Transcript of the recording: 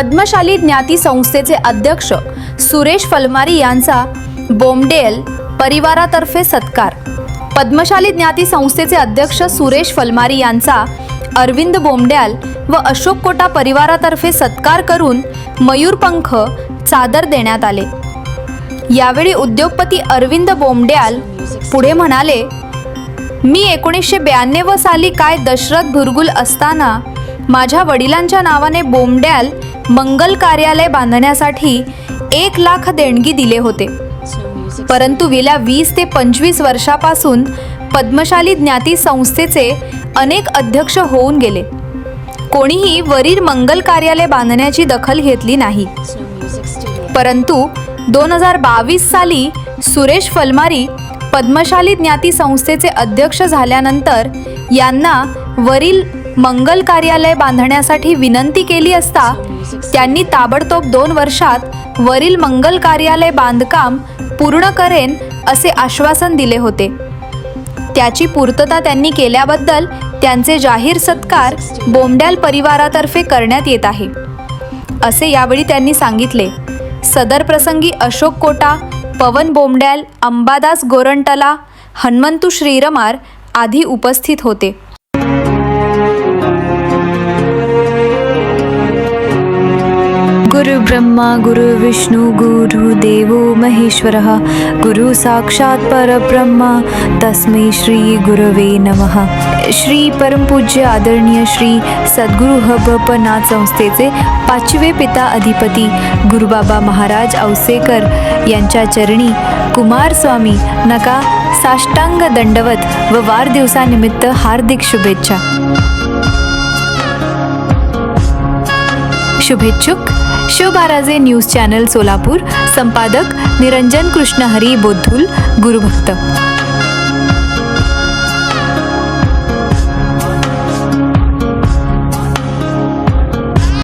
पद्मशाली ज्ञाती संस्थेचे अध्यक्ष सुरेश फलमारी यांचा बोमडेल परिवारातर्फे सत्कार. पद्मशाली ज्ञाती संस्थेचे अध्यक्ष सुरेश फलमारी यांचा अरविंद बोमड्याल व अशोक कोटा परिवारातर्फे सत्कार करून मयूरपंख चादर देण्यात आले. यावेळी उद्योगपती अरविंद बोमड्याल पुढे म्हणाले मी एकोणीसशे ब्याण्णव साली काय दशरथ भुरगुल असताना माझ्या वडिलांच्या नावाने बोमड्याल मंगल कार्यालय बांधण्यासाठी एक लाख देणगी दिले होते. परंतु गेल्या वीस ते पंचवीस वर्षापासून पद्मशाली ज्ञाती संस्थेचे अनेक अध्यक्ष होऊन गेले. कोणीही वरील मंगल कार्यालय बांधण्याची दखल घेतली नाही. परंतु दोन हजार बावीस साली सुरेश फलमारी पद्मशाली ज्ञाती संस्थेचे अध्यक्ष झाल्यानंतर यांना वरील मंगल कार्यालय बांधण्यासाठी विनंती केली असता त्यांनी ताबडतोब दोन वर्षात वरील मंगल कार्यालय बांधकाम पूर्ण करेन असे आश्वासन दिले होते. त्याची पूर्तता त्यांनी केल्याबद्दल त्यांचे जाहीर सत्कार बोमड्याल परिवारातर्फे करण्यात येत आहे. असे यावेळी त्यांनी सांगितले. सदर प्रसंगी अशोक कोटा पवन बोमड्याल अंबादास गोरंटला हनुमंतू श्रीरमार आदी उपस्थित होते. ब्रह्मा गुरुविष्णु गुरुदेवो महेश्वरः। गुरु साक्षात् परब्रह्म। तस्मै श्री गुरवे नमः। श्री परमपूज्य आदरणीय श्री सद्गुरु हबपनाथ संस्थेचे पाचवे पिता अधिपती गुरुबाबा महाराज औसेकर यांच्या चरणी कुमारस्वामी नका साष्टांग दंडवत व वाढदिवसानिमित्त हार्दिक शुभेच्छा. शुभेच्छुक। शिवबाराजे न्यूज चॅनल सोलापूर संपादक निरंजन कृष्णहरी बोधुल गुरुभक्त।